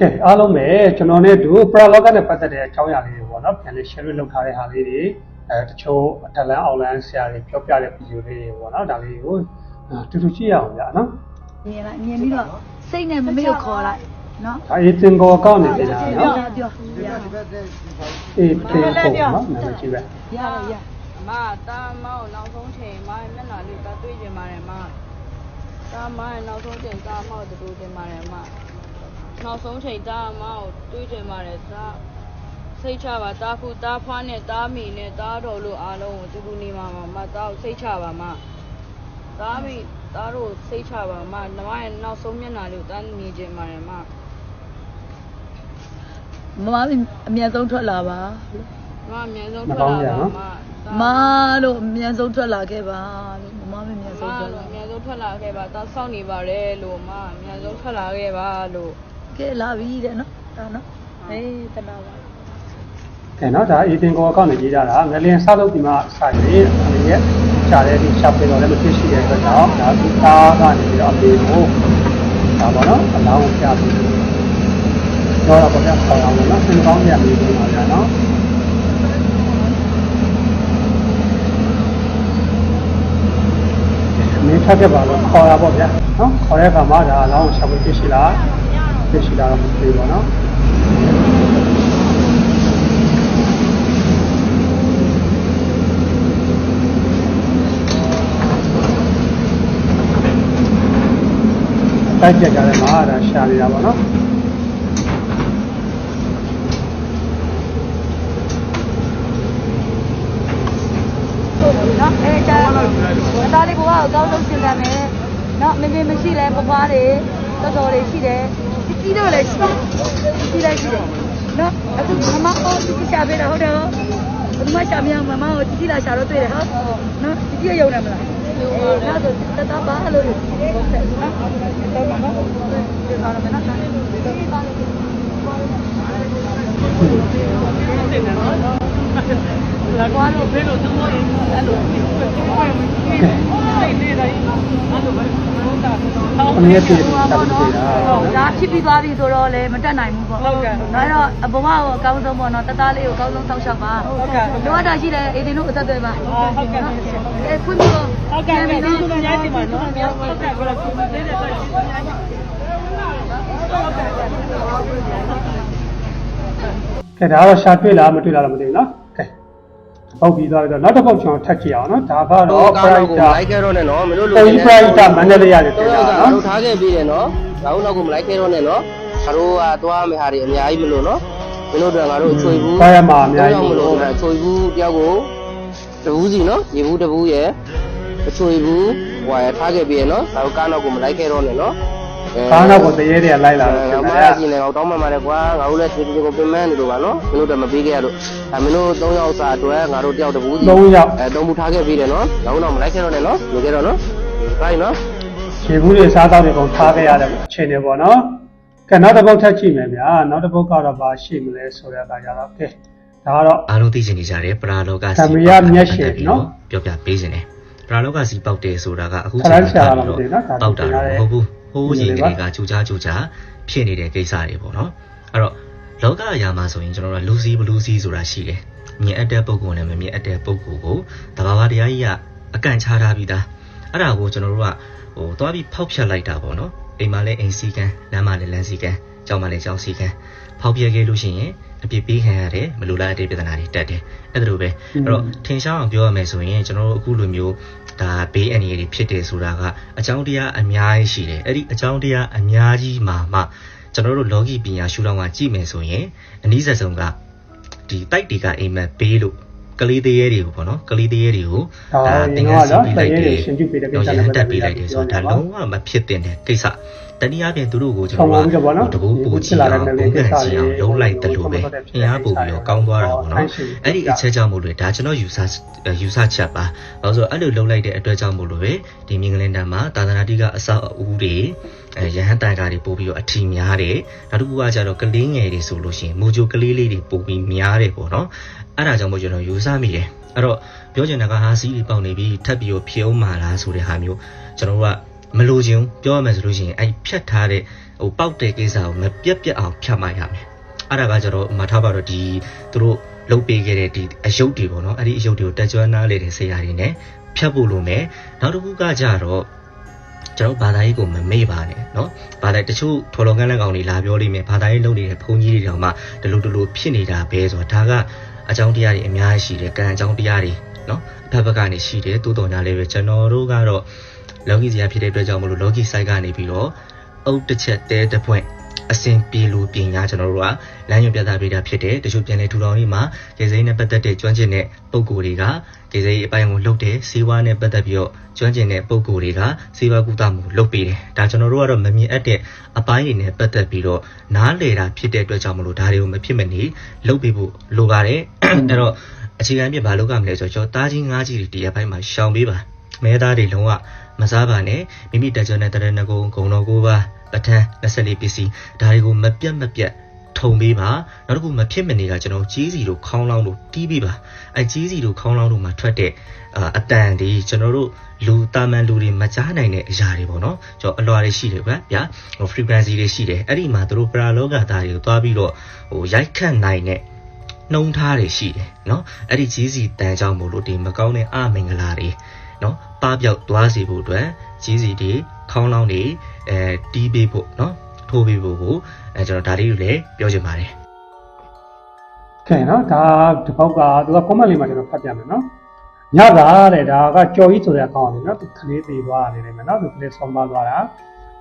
ကဲအားလုံးပဲကျွန်တော်နဲ့တို့ prologue နဲ့ပတ်သက်တဲ့အကြောင်းအရာလေးတွေပေါ့နော်ပြန်လေး share လုပ်ထားတဲ့ဟာလေးတွေအဲတချို့အထက်လန်းအောက်လန်းဆရာတွေပြောပြတဲ့ video လေးတွေပေါ့နော်ဒါလေးကိုအာတူတူကြည့်ရအောင်ဗျာနော်မြင်လိုက်မြင်ပြီးတော့စိတ်နဲ့မမေ့ကိုခေါ်လိုက်နော်ဒါအေးတင်ကိုအကောင့်နေနေတာပြောနော်ပြောရအေးတင်ကိုနော်နာမည်ကြည့်ပဲရရအမတာမောင်နောက်ဆုံးချိန်မမျက်နှာလေးတတွေ့ကျင်ပါတယ်မတာမောင်နောက်ဆုံးချိန်တာမောင်တူကျင်ပါတယ်မ နောက်ဆုံးချိန်တာမောင်တွေ့ကျင်ပါတယ်တာစိတ်ချပါတာဖူတာဖွားနဲ့တာမီနဲ့တာတော်လို့အားလုံးကိုတူတူနေမှာမတာကိုစိတ်ချပါမတာမီတာတို့စိတ်ချပါမနမရဲ့နောက်ဆုံးမျက်နှာလေးကိုတာနေကျင်ပါတယ်မမမအမြန်ဆုံးထွက်လာပါမအမြဲဆုံးထွက်လာပါမမလို့အမြန်ဆုံးထွက်လာခဲ့ပါလို့မမမအမြန်မဆုံးထွက်လို့လာအများဆုံးထွက်လာခဲ့ပါတာစောင့်နေပါတယ်လို့မအများဆုံးထွက်လာခဲ့ပါလို့ ကဲလာပြီတဲ့နော်ဒါနော်ဟေးတနာပါကဲနော်ဒါအေးတင်ကိုအကောင့်နေကြည့်ကြတာငလျင်စားလို့ဒီမှာစရည်အနေနဲ့ရှားတဲ့ဒီရှားပေးတော့လည်းမသိရှိတဲ့အတွက်ကြောင့်ဒါဒီသားကနေပြီးတော့အပေးကိုဒါပေါ့နော်အလောင်းပြပြီးတော့တော့ဗျာခေါ်အောင်နော်သင်ကောင်းရပြီဒီမှာဗျာနော်မင်းထပ်ခဲ့ပါတော့ခေါ်ရပါဗျာနော်ခေါ်တဲ့အခါမှာဒါအလောင်းရှာပေးသိရှိလား သိရှိလားတော့မသိဘူးပေါ့နော်တိုက်ကြကြတယ်မှာဒါရှာနေတာပေါ့နော်နော်အဲဒါအသားလေးကအကောင်းဆုံးရှင်းတယ်မယ်နော်မမေမရှိလဲပပွားတွေတော်တော်လေးရှိတယ် ကြီးတော့လည်းရှိကြီးလိုက်ရှိတယ်နော်အခုမမအော်ကြီးရှာပေးတာဟုတ်တယ်ဘယ်မှာရှာမရမမကိုကြီးလာရှာတော့တွေ့တယ်ဟုတ်နော်ကြီးရုံနေမလားရုံပါလားဆိုတတပါလို့ဟုတ်တယ်နော်တော့မှာနော်ဒီကောင်မနော်လာကွာလို့ဖေးလို့သူ့မို့အဲ့လိုစိတ်နေတိုင်းအဲ့လိုပဲဘုန်းတာ ဆောင်းအနည်းပြည့်တာပြည့်တာဒါဖြစ်ပြီးသွားပြီဆိုတော့လေမတက်နိုင်ဘူးပေါ့ဟုတ်ကဲ့ဒါတော့အဘဝကိုအကောင်းဆုံးပေါ့နော်တသားလေးကိုအကောင်းဆုံးဆောက်ရှောက်ပါဟုတ်ကဲ့လိုအပ်တာရှိတယ်အေဒီတို့အသက်တွေပါဟုတ်ကဲ့အဲခွင့်ပြုတော့ဟုတ်ကဲ့ဒီလိုလိုညစီမှာနော်ဟုတ်ကဲ့ဟုတ်ကဲ့ဘယ်လိုပုံစံနဲ့ဆက်ရှိနေလဲကဲဒါကတော့ရှာတွေ့လားမတွေ့လားတော့မသိဘူးနော်ကဲ ပုတ်ပြီးသွားပြီတော့နောက်တစ်ပုတ်ကျွန်တော်ထပ်ကြည့်အောင်နော်ဒါကတော့တော့ကား bright တော့ကိုလိုက်ခဲ့တော့နဲ့နော်မလို့ပုံကြီး bright မန္တလေးရတယ်တော့တင်တာကနော်တို့ထားခဲ့ပြီးတယ်နော်ဒါဟုတ်တော့ကိုမလိုက်ခဲ့တော့နဲ့နော်ငါတို့ကသွားမယ့်ဟာတွေအများကြီးမလို့နော်မင်းတို့တို့ငါတို့အချွေဘူးသွားရမှာအများကြီးမလို့အချွေဘူးတယောက်ကိုတဘူးစီနော်ရေဘူးတဘူးရဲ့အချွေဘူးဟွာရထားခဲ့ပြီးရနော်ဒါတို့ကားတော့ကိုမလိုက်ခဲ့တော့နဲ့နော် ကားနောက်ကိုတရေတွေကလိုက်လာတော့ငါကျွန်မတော်ရကြီးနေတော့တောင်းမှမှာလေကွာငါတို့လည်းခြေခြေကိုပြင်မန်းနေလို့ပါနော်မင်းတို့တော့မပေးခဲ့ရလို့ဒါမင်းတို့၃ယောက်စာအတွက်ငါတို့တယောက်တဘူးစီ၃ယောက်အဲတုံးမှုထားခဲ့ပြီးတယ်နော်ငါတို့တော့မလိုက်ခဲ့တော့နဲ့နော်လူခဲ့တော့နော်တိုင်းနော်ခြေဘူးတွေစားတော့တွေကုန်ထားခဲ့ရတဲ့အခြေအနေပေါ့နော်ကဲနောက်တစ်ပုတ်ထပ်ကြည့်မယ်ဗျာနောက်တစ်ပုတ်ကတော့ဘာရှိမလဲဆိုတဲ့အခါကျတော့ကဲဒါကတော့အားလုံးသိချင်နေကြတယ်ပရာလောကဓမ္စီမယမျက်ရှည်နော်ပြောပြပေးခြင်းတယ်ပရာလောကစီပေါက်တယ်ဆိုတာကအခုခရိုင်းဆရာကတော့မသိဘူးနော်ဒါပေါက်တာသင်ထားတဲ့တော့မဟုတ်ဘူး ဟိုးဒီကြီးလိုကပါလေးကကြူကြားကြူကြားဖြစ်နေတဲ့ကိစ္စတွေပေါ့နော်အဲ့တော့လောကအရာမှာဆိုရင်ကျွန်တော်တို့ကလူစီဘလူစီဆိုတာရှိတယ်မြင်အပ်တဲ့ပုံကိုနဲ့မမြင်အပ်တဲ့ပုံကိုကိုတဘာဝတရားကြီးကအကန့်ချထားပြီးသားအဲ့ဒါကိုကျွန်တော်တို့ကဟိုသွားပြီးဖောက်ဖြတ်လိုက်တာပေါ့နော်အိမ်မှာလည်းအိမ်စီကန်းလမ်းမှာလည်းလမ်းစီကန်းကျောင်းမှာလည်းကျောင်းစီကန်းဖောက်ပြခဲ့လို့ရှိရင်အပြစ်ပေးခံရတယ်မလိုလားတဲ့ပြဿနာတွေတက်တယ်အဲ့ဒါလိုပဲအဲ့တော့ထင်ရှားအောင်ပြောရမယ်ဆိုရင်ကျွန်တော်တို့အခုလိုမျိုး ဒါဘေးအန္တရာယ်တွေဖြစ်တယ်ဆိုတာကအကြောင်းတရားအများကြီးရှိတယ်အဲ့ဒီအကြောင်းတရားအများကြီးမှာမှကျွန်တော်တို့လောကီပညာရှုထောင့်ကကြည့်မယ်ဆိုရင်အနည်းဆက်ဆုံးကဒီတိုက်တွေကအိမ်မက်ဘေးလို့ ကလေးသေးရဲတွေကိုပေါ့နော်ကလေးသေးရဲတွေကိုဒါသင်္ကန်းစီပေးလိုက်တယ်ရှင်ပြုပေးတဲ့ကိစ္စတော့နဲ့ရပတ်ဟသက်တက်ပြီးပေးလိုက်တယ်ဆိုတာဒါပြောလုံးဝမဖြစ်တင်တဲ့ကိစ္စတနည်းအားဖြင့်သူတို့ကိုကျွန်ဆောင်းတော်ပါဦးကြပါနော်တို့တကူပူချီအောင်ဘုံကန်ချီအောင်လုံးလိုက်တယ်လို့ပဲအင်အားပို့ပြီးတော့ကောင်းသွားတာပေါ့နော်အဲ့ဒီအချက်ကြောင့်မို့လို့ဒါကျွန်တော်ယူဆယူဆချက်ပါဘာလို့ဆိုအဲ့လိုလုံးလိုက်တဲ့အတွက်ကြောင့်မို့လို့ပဲဒီမြင်ကလင်တန်မှာသာသနာတိကအဆောက်အဦတွေအဲ ရဟန်းတန်ကားတွေပို့ပြီးတော့အထီများတယ်နောက်တစ်ခုကကျတော့ကလေးငယ်တွေဆိုလို့ရှိရင်မူဂျိုကလေးလေးတွေပို့ပြီးများတယ်ပေါ့နော်အဲ့ဒါကြောင့်မို့ကျွန်တော်ယူဆမိတယ်အဲ့တော့ပြောချင်တာကဟာစီးတွေပေါက်နေပြီးထပ်ပြီးတော့ဖြုံးမာလားဆိုတဲ့ဟာမျိုးကျွန်တော်တို့ကမလိုချင်ဘူးပြောရမယ်ဆိုလို့ရှိရင်အဲ့ဖြတ်ထားတဲ့ဟိုပေါက်တဲ့ကိစ္စကိုမပြတ်ပြတ်အောင်ဖြတ်မှရမယ်အဲ့ဒါကကျတော့မထားပါတော့ဒီသူတို့လုတ်ပေးခဲ့တဲ့ဒီအယုတ်တွေပေါ့နော်အဲ့ဒီအယုတ်တွေကိုတက်ကြွနားလေတဲ့ဆရာတွေနဲ့ဖြတ်ဖို့လိုမယ်နောက်တစ်ခုကကြတော့ ကျွန်တော်ဘာသာရေးကိုမမေ့ပါနဲ့เนาะဘာသာတချို့ထော်လော်ကန်းလက်ကောင်တွေလာပြောလိမ့်မယ်ဘာသာရေးလုပ်နေတဲ့ဘုန်းကြီးတွေတောင်မှဒီလိုဒီလိုဖြစ်နေတာပဲဆိုတော့ဒါကအကြောင်းတရားတွေအများကြီးရှိတယ်ကံအကြောင်းတရားတွေเนาะအဖက်ဘက်ကနေရှိတယ်တိုးတော်ညာလေးပဲကျွန်တော်တို့ကတော့လောကီစရာဖြစ်တဲ့အတွက်ကြောင့်မလို့လောကီ site ကနေပြီးတော့အုတ်တစ်ချက်တဲတစ်ပွင့်အစင်ပြေလို့ပြင်ညာကျွန်တော်တို့က လမ်းညွှန်ပြသပေးတာဖြစ်တယ်တချို့ပြန်လေထူထောင်လေးမှာကျေစိမ်းနဲ့ပတ်သက်တဲ့ကျွမ်းကျင်တဲ့ပုံကိုယ်တွေကကျေစိမ်းအပိုင်းကိုလှုပ်တယ်စီးဝါးနဲ့ပတ်သက်ပြီးတော့ကျွမ်းကျင်တဲ့ပုံကိုယ်တွေကစီးဝါးကုသမှုလုပ်ပေးတယ်ဒါကျွန်တော်တို့ကတော့မမြင်အပ်တဲ့အပိုင်းတွေနဲ့ပတ်သက်ပြီးတော့နားလေတာဖြစ်တဲ့အတွက်ကြောင့်မလို့ဒါတွေကိုမဖြစ်မနေလုပ်ပေးဖို့လိုပါတယ်အဲ့တော့အခြေခံပြဘာလုပ်ရမလဲဆိုတော့ကျွန်တော်တားကြီးငါးကြီးတွေတရားပိုင်းမှာရှောင်ပေးပါမဲသားတွေလုံးဝမစားပါနဲ့မိမိတက်ကြွတဲ့တရဏဂုံဂုံတော်ကိုပါပဋ္ဌာန်း24ပစ္စည်းဒါတွေကိုမပြတ်မပြတ် ထုံပေးပါနောက်တစ်ခုမဖြစ်မနေတာကျွန်တော်ကြီးစီတို့ခေါင်းလောင်းတို့တီးပေးပါအဲကြီးစီတို့ခေါင်းလောင်းတို့မှာထွက်တဲ့အတန်ဒီကျွန်တော်တို့လူတာမန်လူတွေမကြားနိုင်တဲ့အရာတွေပေါ့နော်ကျွန်တော်အလွာတွေရှိတယ်ဗျာဟို frequency တွေရှိတယ်အဲ့ဒီမှာတို့ပရာလောကသားတွေကိုသွားပြီးတော့ဟိုရိုက်ခတ်နိုင်တဲ့နှုံထားတွေရှိတယ်နော်အဲ့ဒီကြီးစီတန်ကြောင့်မို့လို့ဒီမကောင်းတဲ့အမင်္ဂလာတွေနော်ပပျောက်သွားစေဖို့အတွက်ကြီးစီတွေခေါင်းလောင်းတွေအဲတီးပေးဖို့နော် ထိုးပေးဖို့ကိုအဲကျွန်တော်ဒါလေးတွေလည်းပြောချင်ပါတယ်ကဲနော်ဒါဒီပေါက်ကသူက comment လေးမှာကျွန်တော်ဖတ်ပြမယ်နော်ညတာတဲ့ဒါကကြော်ကြီးဆိုတဲ့အကောင့်လေးနော်သူကလေးသေးသွားနေတယ်မယ်နော်သူကလေးဆုံးပါသွားတာ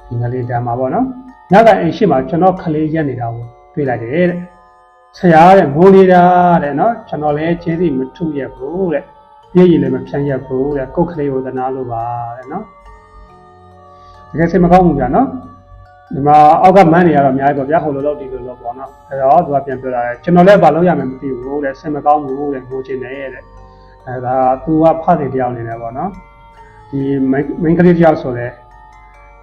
ဒီငလေးတမ်းမှာပေါ့နော်ညကအိမ်ရှိမှာကျွန်တော်ကလေးရက်နေတာကိုတွေ့လိုက်တယ်တဲ့ဆရာတဲ့ငိုနေတာတဲ့နော်ကျွန်တော်လည်းကျေးဇူးမထုရဘူးတဲ့ပြည့်ရည်လည်းမဖြန်းရဘူးတဲ့ကိုယ်ကလေးကိုသနာလို့ပါတဲ့နော်တကယ်စိတ်မကောင်းဘူးဗျာနော် ဒီမှာအောက်ကမန်းနေရတော့အများကြီးပေါ့ဗျာဟိုလိုလို့ဒီလိုလို့ပေါ့နော်အဲတော့သူကပြန်ပြောတာလေကျွန်တော်လည်းဘာလုပ်ရမယ်မသိဘူးတဲ့ဆင်မကောင်းဘူးတဲ့ငိုချင်တယ်တဲ့အဲဒါသူကဖတ်တယ်တယောက်နေတယ်ပေါ့နော်ဒီ main ကလေးတယောက်ဆိုတဲ့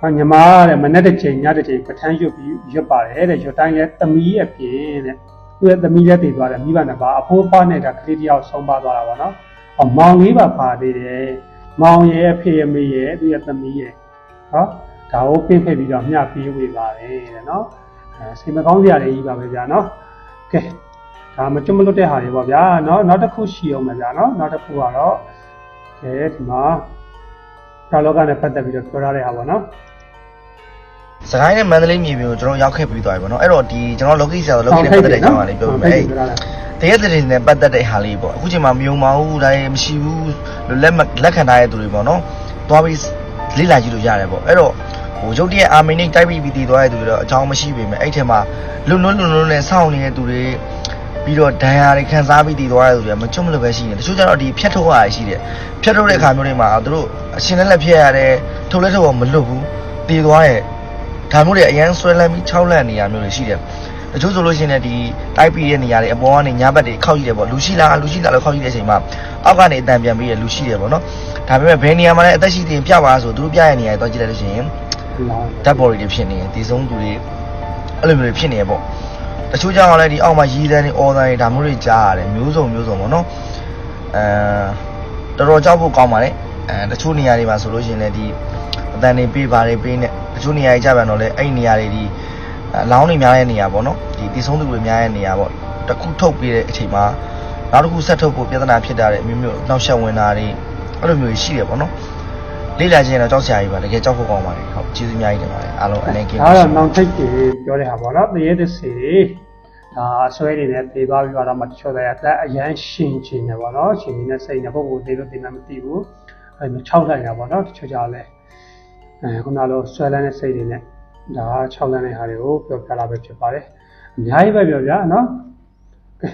ဟာညီမတဲ့မနေ့တစ်ချိန်ညတစ်ချိန်ပဋ္ဌာန်းရွတ်ပြီးရွတ်ပါတယ်တဲ့ရွတ်တိုင်းလဲသမီးရဲ့ပြင်တဲ့သူရဲ့သမီးလည်းတည်သွားတယ်မိဘနှစ်ပါးအဖိုးပါနဲ့ဒါကလေးတယောက်ဆုံးပါသွားတာပေါ့နော်အော်မောင်လေးပါပါသေးတယ်မောင်ရဲ့အဖေအမေရဲ့သူရဲ့သမီးရဲ့ဟော ဒါကိုပင့်ဖက်ပြီးတော့မျှပေးဝေပါတယ်တဲ့နော်အဲစိတ်မကောင်းစရာတွေကြီးပါပဲဗျာနော်ကဲဒါမကျွတ်မလွတ်တဲ့ဟာတွေပေါ့ဗျာနော်နောက်တစ်ခုရှိအောင်မယ်ဗျာနော်နောက်တစ်ခုကတော့ကဲဒီမှာကာလောကနဲ့ပတ်သက်ပြီးတော့ပြောရတဲ့ဟာပေါ့နော်စကိုင်းနဲ့မန္တလေးမြေပြင်ကိုကျွန်တော်ရောက်ခဲ့ပြီးသွားပြီပေါ့နော်အဲ့တော့ဒီကျွန်တော်လောကီဆရာလောကီနဲ့ပတ်သက်တဲ့အကြောင်းအရာလေးပြောပြမယ်အဲ့တရက်တည်းနဲ့ပတ်သက်တဲ့ဟာလေးပေါ့အခုချိန်မှာမယုံပါဘူးဒါရေမရှိဘူးလက်လက်ခံထားတဲ့သူတွေပေါ့နော်သွားပြီးလေ့လာကြည့်လို့ရတယ်ပေါ့အဲ့တော့ ဟိုရုပ်တရက်အာမင်နဲ့တိုက်ပြီးပြီးတည်သွားတဲ့သူတွေတော့အကြောင်းမရှိပေမဲ့အဲ့ထဲမှာလွန်းလွန်းလွန်းလွန်းနဲ့စောင့်နေတဲ့သူတွေပြီးတော့ဒဏ်ရာတွေခံစားပြီးတည်သွားတဲ့သူတွေကမကျွတ်မလို့ပဲရှိနေတယ်တချို့ကျတော့ဒီဖြတ်ထုတ်ရရှိတယ်ဖြတ်ထုတ်တဲ့အခါမျိုးတွေမှာသူတို့အရှင်လက်လက်ဖြတ်ရတယ်ထုတ်လက်ထုတ်တော့မလွတ်ဘူးတည်သွားရဲ့ဒါမျိုးတွေအရန်ဆွဲလန်းပြီး6လန့်နေရမျိုးတွေရှိတယ်တချို့ဆိုလို့ရှိရင်လည်းဒီတိုက်ပြီးတဲ့နေရာတွေအပေါ်ကနေညာဘက်တွေခောက်ကြည့်တယ်ပေါ့လူရှိလားလူရှိလားလို့ခောက်ကြည့်တဲ့အချိန်မှာအောက်ကနေအတန်ပြန်ပြီးရလူရှိတယ်ပေါ့နော်ဒါပေမဲ့ဘယ်နေရာမှာလဲအသက်ရှိသေးရင်ပြပါဆိုသူတို့ပြရဲ့နေရာတွေတော့ကြည့်လိုက်လို့ရှိရင် dead body တွေဖြစ်နေရင်ဒီဆုံးသူတွေအဲ့လိုမျိုးတွေဖြစ်နေရပေါ့တချို့ကြောင့်လည်းဒီအောက်မှာရီးတန်းတွေအော်တန်းတွေဒါမျိုးတွေကြားရတယ်မျိုးစုံမျိုးစုံပေါ့နော်အဲတော်တော်ကြောက်ဖို့ကောင်းပါလေအဲတချို့နေရာတွေမှာဆိုလို့ရှိရင်လည်းဒီအတန်တွေပေးပါတယ်ပေးနေတချို့နေရာကြီးကြပြန်တော့လေအဲ့ဒီနေရာတွေဒီအလောင်းတွေများတဲ့နေရာပေါ့နော်ဒီတည်ဆုံးသူတွေများတဲ့နေရာပေါ့တစ်ခုထုတ်ပြီးတဲ့အချိန်မှာနောက်တစ်ခုဆက်ထုတ်ဖို့ပြဿနာဖြစ်တာတွေအမျိုးမျိုးနောက်ဆက်ဝင်တာတွေအဲ့လိုမျိုးရှိတယ်ပေါ့နော် လေ့လာခြင်းတော့ကြောက်စရာကြီးပါတကယ်ကြောက်ဖို့ကောင်းပါတယ်ဟုတ်ကျေးဇူးအများကြီးတင်ပါတယ်အားလုံးအနေကင်းဒါကတော့နောင်ထိတ်တွေပြောတဲ့ဟာပေါ့နော်တရေတစီဒါအဆွဲတွေနဲ့ပြေးသွားပြီးတော့မှတချို့လည်းအသက်အရန်ရှင်ချင်တယ်ပေါ့နော်ရှင်နေတဲ့စိတ်နဲ့ပုဂ္ဂိုလ်သေးလို့သိမှမသိဘူးအဲမျိုး6လိုက်တာပေါ့နော်တချို့ကြောင့်လည်းအဲခုနလိုဆွဲလန်းတဲ့စိတ်တွေနဲ့ဒါ6လန်းတဲ့ဟာတွေကိုပြောပြလာပဲဖြစ်ပါတယ်အများကြီးပဲပြောပြနော်ကဲ